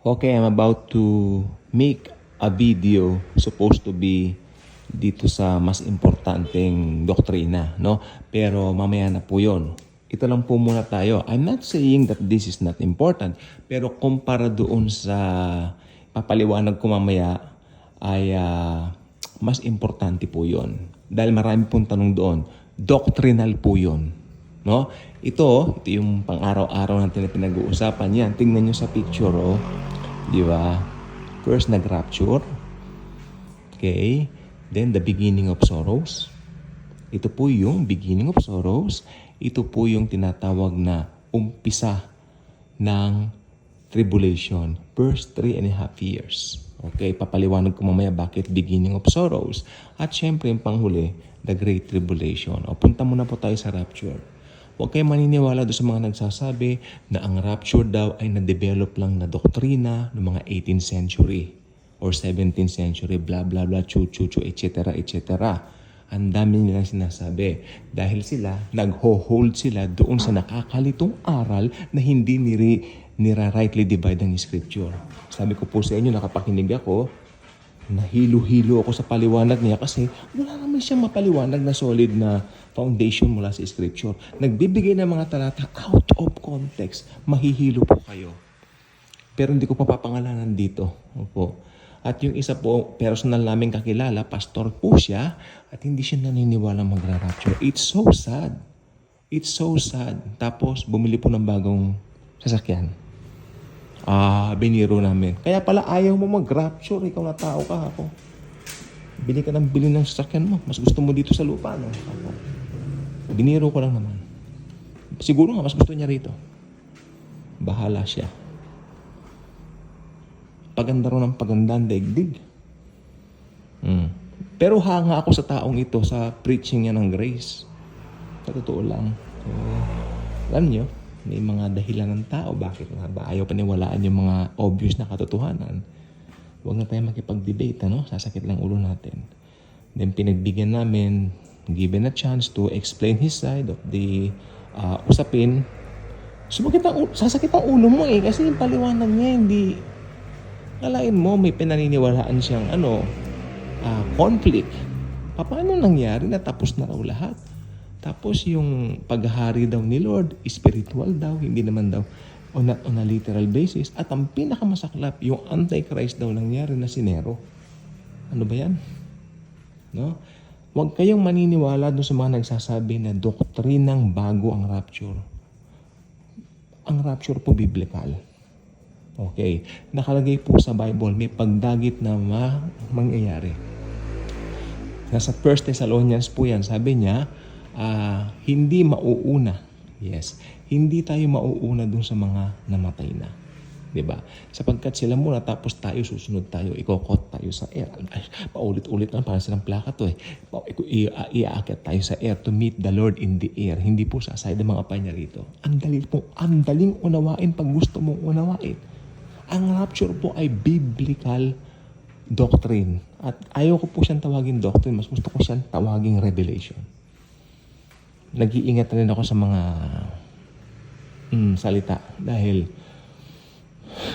Okay, I'm about to make a video supposed to be dito sa mas importanteng doktrina, no? Pero mamaya na po 'yon. Ito lang po muna tayo. I'm not saying that this is not important, pero kumpara doon sa papaliwanag ko mamaya ay ah, mas importante po 'yon. Dahil marami pong tanong doon. Doctrinal po 'yon. No? Ito, ito yung pang-araw-araw natin na pinag-uusapan yan. Tingnan nyo sa picture, oh. Di ba? First, nag-rapture. Okay. Then, the beginning of sorrows. Ito po yung beginning of sorrows. Ito po yung tinatawag na umpisa ng tribulation. First three and a half years. Okay, papaliwanag ko mamaya bakit beginning of sorrows. At syempre, yung panghuli, the great tribulation. O, punta muna po tayo sa rapture. Huwag kayong maniniwala doon sa mga nagsasabi na ang rapture daw ay na-develop lang na doktrina ng mga 18th century or 17th century, blah, blah, blah, chu, chu, chu, etc., etc. Ang dami nilang sinasabi dahil sila, nagho-hold sila doon sa nakakalitong aral na hindi niri, nira-rightly divide ang scripture. Sabi ko po sa inyo, nakapakinig ako, nahilo-hilo ako sa paliwanag niya kasi wala naman siyang mapaliwanag na solid na foundation mula sa scripture. Nagbibigay ng mga talata out of context. Mahihilo po kayo. Pero hindi ko pa papangalanan dito. Opo. At yung isa po, personal namin kakilala, pastor po siya, at hindi siya naniniwala magra-rapture. It's so sad. It's so sad. Tapos, bumili po ng bagong sasakyan. Ah, biniro namin. Kaya pala ayaw mo mag-rapture. Ikaw na tao ka ako. Bili ka ng bili ng sasakyan mo. Mas gusto mo dito sa lupa, no? Ako. Biniro ko lang naman. Siguro nga, mas gusto niya rito. Bahala siya. Paganda ro ng paganda ang daigdig. Hmm. Pero hanga ako sa taong ito sa preaching niya ng grace. Sa totoo lang. So, alam niyo, may mga dahilan ng tao. Bakit nga ba ayaw paniwalaan yung mga obvious na katotohanan? Huwag na tayo makipag-debate, ano? Sasakit lang ulo natin. Then pinagbigyan namin, given a chance to explain his side of the uh, usapin. Sumakit ang, sasakit ang ulo mo eh. Kasi yung paliwanag niya, hindi... Kalain mo, may pinaniniwalaan siyang ano, ah, conflict. Paano nangyari na tapos na raw lahat? Tapos yung paghahari daw ni Lord, spiritual daw, hindi naman daw on a, on a literal basis. At ang pinakamasaklap, yung Antichrist daw nangyari na si Nero. Ano ba yan? No? Huwag kayong maniniwala doon sa mga nagsasabi na doktrinang bago ang rapture. Ang rapture po biblical. Okay. Nakalagay po sa Bible, may pagdagit na ma- mangyayari. Nasa 1 Thessalonians po yan, sabi niya, ah, hindi mauuna. Yes. Hindi tayo mauuna dun sa mga namatay na. 'Di ba? Sapagkat sila muna tapos tayo susunod tayo, ikokot tayo sa air. Ay, paulit-ulit na parang silang plaka to eh. Pa- iku- i- a- Iaakit tayo sa air to meet the Lord in the air. Hindi po sa side ng mga panya rito. Ang dali po, ang daling unawain pag gusto mong unawain. Ang rapture po ay biblical doctrine. At ayaw ko po siyang tawagin doctrine, mas gusto ko siyang tawaging revelation. Nag-iingat rin ako sa mga mm, salita dahil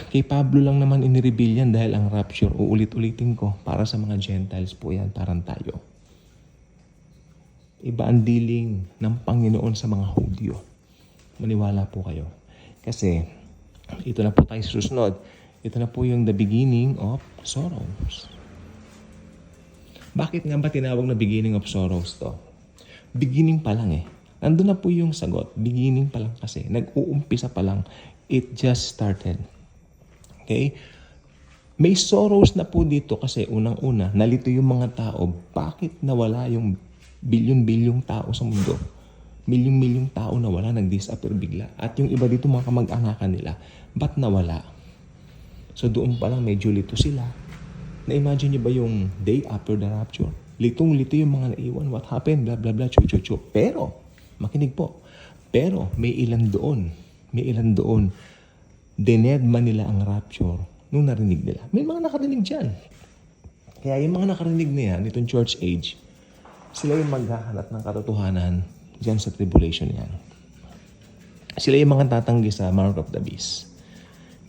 kay Pablo lang naman inireveal yan dahil ang rapture, uulit-ulitin ko, para sa mga Gentiles po yan, parang tayo. Iba ang dealing ng Panginoon sa mga Hudyo. Maniwala po kayo. Kasi, ito na po tayo susunod. Ito na po yung the beginning of sorrows. Bakit nga ba tinawag na beginning of sorrows to? Beginning pa lang eh. Nandun na po yung sagot. Beginning pa lang kasi. Nag-uumpisa pa lang. It just started. Okay? May sorrows na po dito kasi unang-una, nalito yung mga tao. Bakit nawala yung bilyon-bilyong tao sa mundo? Milyong-milyong tao nawala, nag-disappear bigla. At yung iba dito mga kamag-anakan nila, ba't nawala? So doon pa lang medyo lito sila. Na-imagine niyo ba yung day after the rapture? Litong-lito yung mga naiwan. What happened? Blah, blah, blah, chu, chu, chu. Pero, makinig po. Pero, may ilan doon. May ilan doon. Dinedma nila ang rapture nung narinig nila. May mga nakarinig dyan. Kaya yung mga nakarinig na yan, itong church age, sila yung maghahanap ng katotohanan dyan sa tribulation yan. Sila yung mga tatanggi sa mark of the beast.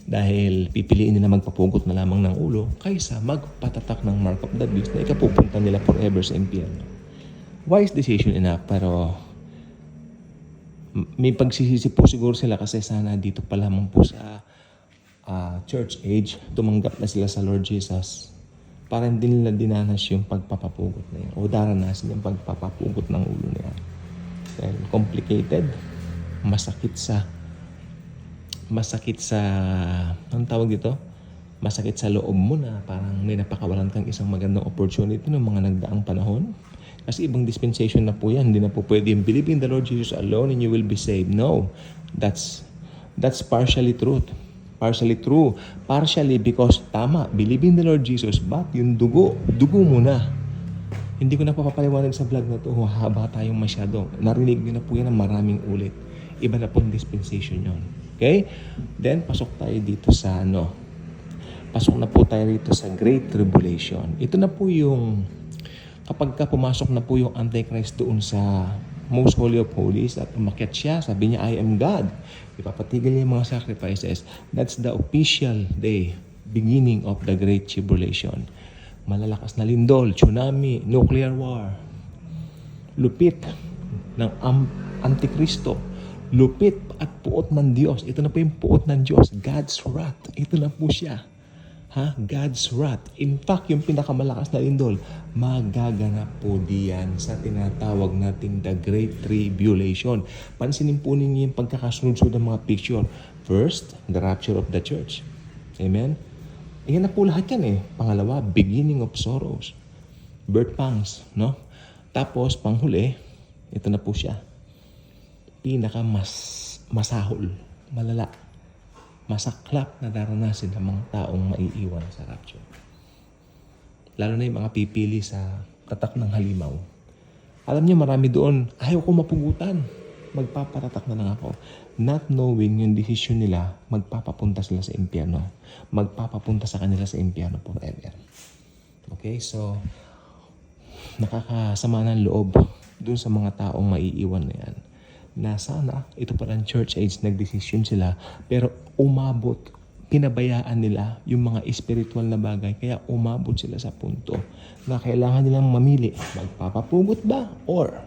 Dahil pipiliin nila magpapugot na lamang ng ulo kaysa magpatatak ng mark of the beast na ikapupunta nila forever sa impyerno. Wise decision enough pero may pagsisisi po siguro sila kasi sana dito pa lamang po sa ah, church age, tumanggap na sila sa Lord Jesus para hindi nila dinanas yung pagpapapugot na yun o daranasan yung pagpapapugot ng ulo na yan. Dahil complicated, masakit sa masakit sa anong tawag dito? Masakit sa loob mo na parang may napakawalan kang isang magandang opportunity ng mga nagdaang panahon. Kasi ibang dispensation na po yan. Hindi na po pwede yung believe in the Lord Jesus alone and you will be saved. No. That's that's partially truth. Partially true. Partially because tama, believe in the Lord Jesus but yung dugo, dugo mo na. Hindi ko na papapaliwanag sa vlog na to. Haba tayong masyado. Narinig niyo na po yan ng maraming ulit. Iba na pong dispensation yon. Okay? Then, pasok tayo dito sa ano. Pasok na po tayo dito sa Great Tribulation. Ito na po yung kapag ka pumasok na po yung Antichrist doon sa Most Holy of Holies at umakyat siya, sabi niya, I am God. Ipapatigil niya yung mga sacrifices. That's the official day, beginning of the Great Tribulation. Malalakas na lindol, tsunami, nuclear war, lupit ng Antikristo, lupit at puot ng Diyos. Ito na po yung puot ng Diyos, God's wrath. Ito na po siya. Ha? God's wrath. In fact, yung pinakamalakas na lindol, magaganap po diyan sa tinatawag nating the Great Tribulation. Pansinin po ninyo yung pagkakasunod-sunod ng mga picture. First, the rapture of the church. Amen? Iyan na po lahat yan eh. Pangalawa, beginning of sorrows. Birth pangs, no? Tapos, panghuli, ito na po siya. Pinaka mas masahol, malala, masaklap na daranasin ng mga taong maiiwan sa rapture. Lalo na yung mga pipili sa tatak ng halimaw. Alam niyo, marami doon, ayaw ko mapugutan. Magpapatatak na lang ako. Not knowing yung decision nila, magpapapunta sila sa impyerno. Magpapapunta sa kanila sa impyerno forever. Okay, so nakakasama ng loob dun sa mga taong maiiwan na yan. Na sana, ito palang church age, nagdesisyon sila, pero umabot, pinabayaan nila yung mga spiritual na bagay, kaya umabot sila sa punto na kailangan nilang mamili, magpapapugot ba or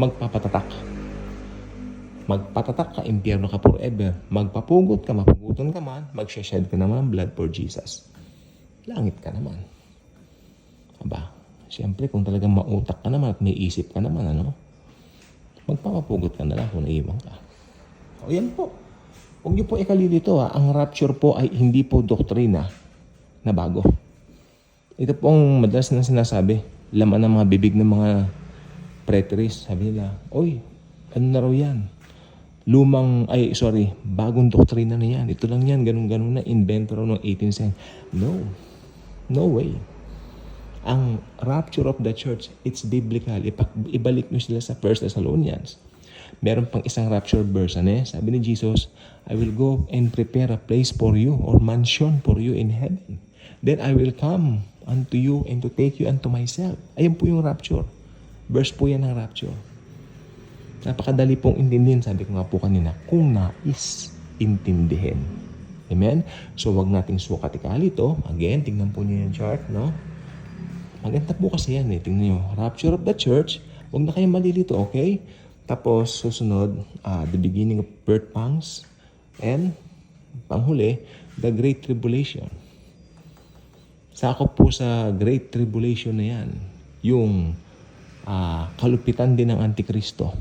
magpapatatak. Magpatatak ka, impyerno ka forever. Magpapugot ka, mapugutan ka man, magsashed ka naman ng blood for Jesus. Langit ka naman. Aba, siyempre kung talagang mautak ka naman at may isip ka naman, ano, magpapapugot ka na lang kung naiiwan ka. O yan po. Huwag niyo po ikalilito ha. Ang rapture po ay hindi po doktrina na bago. Ito po ang madalas na sinasabi. Laman ng mga bibig ng mga preteries. Sabi nila, Oy, ano na raw yan? Lumang, ay sorry, bagong doktrina na yan. Ito lang yan, ganun-ganun na. Inventor raw ng 18th century. No. No way ang rapture of the church, it's biblical. Ipak, ibalik nyo sila sa 1 Thessalonians. Meron pang isang rapture verse, ano eh? Sabi ni Jesus, I will go and prepare a place for you or mansion for you in heaven. Then I will come unto you and to take you unto myself. Ayun po yung rapture. Verse po yan ng rapture. Napakadali pong intindihin, sabi ko nga po kanina, kung nais intindihin. Amen? So, wag nating sukatikali to. Again, tingnan po niyo yung chart, no? Maganda po kasi yan eh. Tingnan nyo. Rapture of the church. Huwag na kayong malilito, okay? Tapos, susunod, ah, the beginning of birth pangs. And, panghuli, the great tribulation. Sakop po sa great tribulation na yan. Yung ah, kalupitan din ng Antikristo.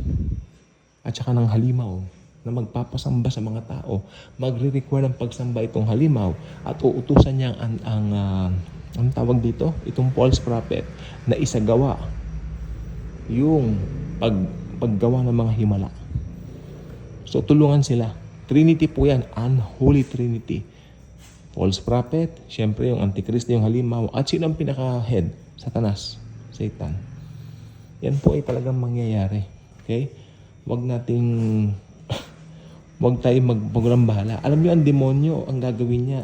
At saka ng halimaw na magpapasamba sa mga tao. Magre-require ng pagsamba itong halimaw at uutusan niya ang, ang ah, ang tawag dito, itong false prophet na isagawa yung pag, paggawa ng mga himala. So tulungan sila. Trinity po yan, unholy trinity. False prophet, syempre yung antikristo, yung halimaw, at sino ang pinaka-head? Satanas, Satan. Yan po ay talagang mangyayari. Okay? Huwag nating Huwag tayo magpagulang bahala. Alam niyo, ang demonyo, ang gagawin niya,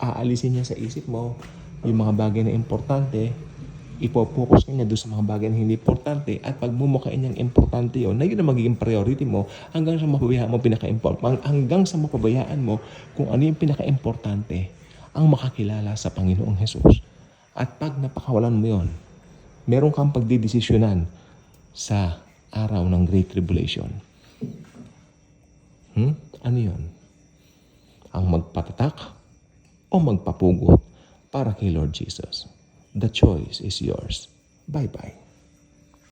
aalisin niya sa isip mo yung mga bagay na importante, ipopokus ka niya doon sa mga bagay na hindi importante at pag mumukhain niyang importante yon na yun ang magiging priority mo hanggang sa mapabayaan mo pinaka hanggang sa mapabayaan mo kung ano yung pinaka-importante ang makakilala sa Panginoong Jesus. At pag napakawalan mo yon, meron kang pagdidesisyonan sa araw ng Great Tribulation. Hmm? Ano yun? Ang magpatatak o magpapugot para kay Lord Jesus. The choice is yours. Bye-bye.